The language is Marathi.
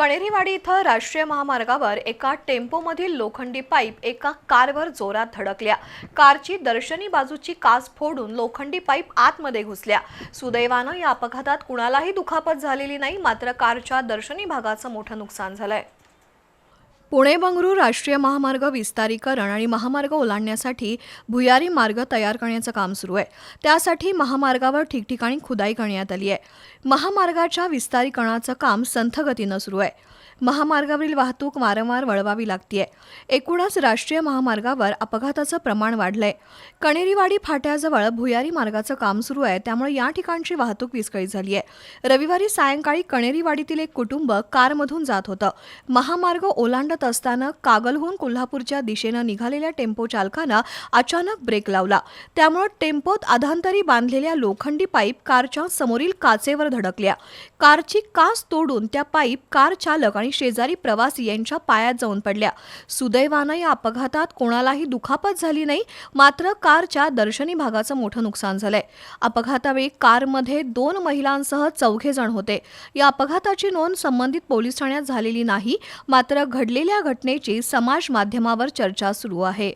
कणेरीवाडी इथं राष्ट्रीय महामार्गावर एका टेम्पोमधील लोखंडी पाईप एका कारवर जोरात धडकल्या. कारची दर्शनी बाजूची काच फोडून लोखंडी पाईप आतमध्ये घुसल्या. सुदैवानं या अपघातात कुणालाही दुखापत झालेली नाही मात्र कारच्या दर्शनी भागाचं मोठं नुकसान झालंय. पुणे बंगळूर राष्ट्रीय महामार्ग विस्तारीकरण आणि महामार्ग ओलांडण्यासाठी भुयारी मार्ग तयार करण्याचं काम सुरू आहे. त्यासाठी महामार्गावर ठिकठिकाणी खुदाई करण्यात आली आहे. महामार्गाच्या विस्तारीकरणाचं काम संथ गतीनं सुरू आहे. महामार्गावरील वाहतूक वारंवार वळवावी लागतीये. एकूणच राष्ट्रीय महामार्गावर अपघाताचं प्रमाण वाढलंय. कणेरीवाडी फाट्याजवळ भुयारी मार्गाचं काम सुरू आहे त्यामुळे या ठिकाणची वाहतूक विस्कळीत झाली आहे रविवारी सायंकाळी कणेरीवाडीतील एक कुटुंब कारमधून जात होतं. महामार्ग ओलांडत असताना कागलहून कोल्हापूरच्या दिशेनं निघालेल्या टेम्पो चालकानं अचानक ब्रेक लावला. त्यामुळे टेम्पोत आधांतरी बांधलेल्या लोखंडी पाईप कारच्या समोरील काचेवर धडकल्या. कारची काच तोडून त्या पाईप कार चालक आणि शेजारी प्रवासी यांच्या पायात जाऊन पडल्या. सुदैवानं या अपघातात कोणालाही दुखापत झाली नाही मात्र कारच्या दर्शनी भागाचं मोठं नुकसान झालंय. अपघातावेळी कारमध्ये दोन महिलांसह चौघे जण होते. या अपघाताची नोंद संबंधित पोलीस ठाण्यात झालेली नाही मात्र घडलेल्या घटनेची समाज माध्यमावर चर्चा सुरू आहे.